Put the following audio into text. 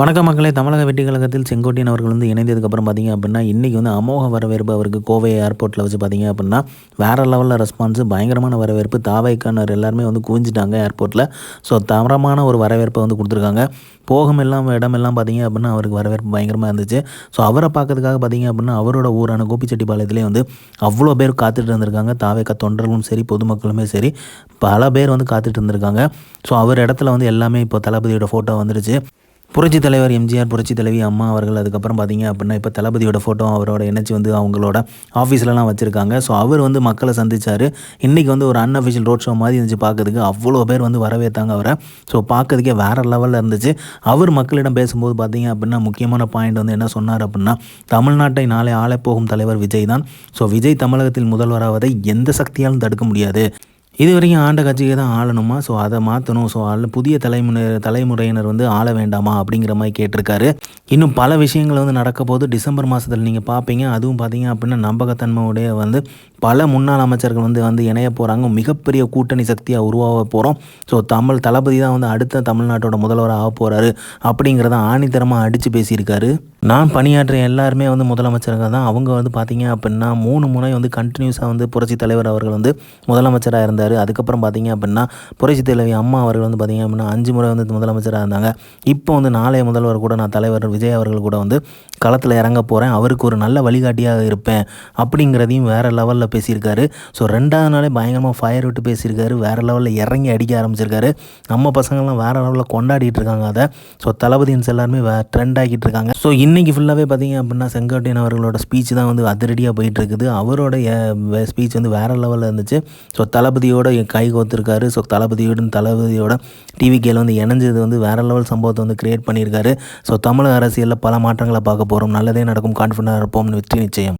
வணக்க மக்களே. தமிழக வெற்றி கழகத்தில் செங்கோட்டையன் அவர்கள் வந்து இணைந்ததுக்கப்புறம் பார்த்தீங்க அப்படின்னா இன்றைக்கி வந்து அமோக வரவேற்பு அவருக்கு கோவை ஏர்போர்ட்டில் வச்சு பார்த்தீங்க அப்படின்னா வேறு லெவலில் ரெஸ்பான்ஸு பயங்கரமான வரவேற்பு. தாவைக்கானர் எல்லாருமே வந்து குவிஞ்சிட்டாங்க ஏர்போர்ட்டில் ஸோ தரமான ஒரு வரவேற்பை வந்து கொடுத்துருக்காங்க. போகம் எல்லாம் இடமெல்லாம் பார்த்தீங்க அப்படின்னா அவருக்கு வரவேற்பு பயங்கரமாக இருந்துச்சு. ஸோ அவரை பார்க்கறதுக்காக பார்த்தீங்க அப்படின்னா அவரோட ஊரான கோபிச்செட்டிப்பாளையத்துலேயே வந்து அவ்வளோ பேர் காத்துட்டு இருந்திருக்காங்க. தாவேக்கா தொண்டர்களும் சரி பொதுமக்களுமே சரி பல பேர் வந்து காத்துட்டு இருந்திருக்காங்க. ஸோ அவர் இடத்துல வந்து எல்லாமே இப்போ தளபதியோட ஃபோட்டோ வந்துருச்சு. புரட்சி தலைவர் எம்ஜிஆர் புரட்சி தலைவி அம்மா அவர்கள் அதுக்கப்புறம் பார்த்தீங்க அப்படின்னா இப்போ தளபதியோட ஃபோட்டோ அவரோட இணைச்சி வந்து அவங்களோட ஆஃபீஸ்லலாம் வச்சுருக்காங்க. ஸோ அவர் வந்து மக்களை சந்திச்சார். இன்றைக்கி வந்து ஒரு அன்அஃபிஷியல் ரோட் ஷோ மாதிரி இருந்துச்சு பார்க்கறதுக்கு அவ்வளோ பேர் வந்து வரவேற்றாங்க அவரை. ஸோ பார்க்கறதுக்கே வேறு லெவலில் இருந்துச்சு. அவர் மக்களிடம் பேசும்போது பார்த்தீங்க அப்படின்னா முக்கியமான பாயிண்ட் வந்து என்ன சொன்னார் அப்படின்னா தமிழ்நாட்டை நாளை ஆளப்போகும் தலைவர் விஜய் தான். ஸோ விஜய் தமிழகத்தில் முதல்வராவதை எந்த சக்தியாலும் தடுக்க முடியாது. இது வரைக்கும் ஆண்ட கட்சியை தான் ஆளணுமா? ஸோ அதை மாற்றணும் ஸோ அதில் புதிய தலைமுறை தலைமுறையினர் வந்து ஆள வேண்டாமா அப்படிங்கிற மாதிரி கேட்டிருக்காரு. இன்னும் பல விஷயங்கள் வந்து நடக்க போது டிசம்பர் மாதத்தில் நீங்கள் பார்ப்பீங்க அதுவும் பார்த்தீங்க அப்படின்னா நம்பகத்தன்மையுடைய வந்து பல முன்னாள் அமைச்சர்கள் வந்து வந்து இணைய போகிறாங்க மிகப்பெரிய கூட்டணி சக்தியாக உருவாக போகிறோம் ஸோ தமிழ் தளபதி தான் வந்து அடுத்த தமிழ்நாட்டோட முதல்வராக ஆக போகிறாரு அப்படிங்கிறத ஆணித்தரமாக அடித்து பேசியிருக்காரு. நான் பணியாற்றிய எல்லாருமே வந்து முதலமைச்சராக தான். அவங்க வந்து பார்த்தீங்க அப்படின்னா மூணு முறை வந்து கண்டினியூஸாக வந்து புரட்சி தலைவர் அவர்கள் வந்து முதலமைச்சராக இருந்தார். அதுக்கப்புறம் பார்த்தீங்க அப்படின்னா புரட்சி தலைவி அம்மா அவர்கள் வந்து பார்த்தீங்க அப்படின்னா அஞ்சு முறை வந்து முதலமைச்சராக இருந்தாங்க. இப்போ வந்து நாளைய முதல்வர் கூட நான் தலைவர் விஜய் அவர்கள் கூட வந்து களத்தில் இறங்க போகிறேன் அவருக்கு ஒரு நல்ல வழிகாட்டியாக இருப்பேன் அப்படிங்கிறதையும் வேறு லெவலில் பேசியிருக்காரு. ஸோ ரெண்டாவது நாளே பயங்கரமாக ஃபயர் விட்டு பேசியிருக்காரு. வேறு லெவலில் இறங்கி அடிக்க ஆரம்பிச்சிருக்காரு. நம்ம பசங்கள்லாம் வேறு லெவலில் கொண்டாடிட்டு இருக்காங்க அதை. ஸோ தளபதியின்ஸ் எல்லாருமே வே ட்ரெண்ட் ஆகிட்டு இருக்காங்க. ஸோ இன்றைக்கி ஃபுல்லாகவே பார்த்தீங்க அப்படின்னா செங்கோட்டையன் அவர்களோட ஸ்பீச் தான் வந்து அதிரடியாக போயிட்டுருக்குது. அவரோட ஸ்பீச் வந்து வேறு லெவலில் இருந்துச்சு. ஸோ தளபதியோட கை கோத்துருக்காரு ஸோ தளபதியோட தளபதியோட டிவிகேல வந்து இணைஞ்சது வந்து வேறு லெவல் சம்பவத்தை வந்து கிரியேட் பண்ணியிருக்காரு. ஸோ தமிழக அரசியலில் பல மாற்றங்களை பார்க்க போகிறோம் நல்லதே நடக்கும். கான்ஃபிடண்டாக இருப்போம் வெற்றி நிச்சயம்.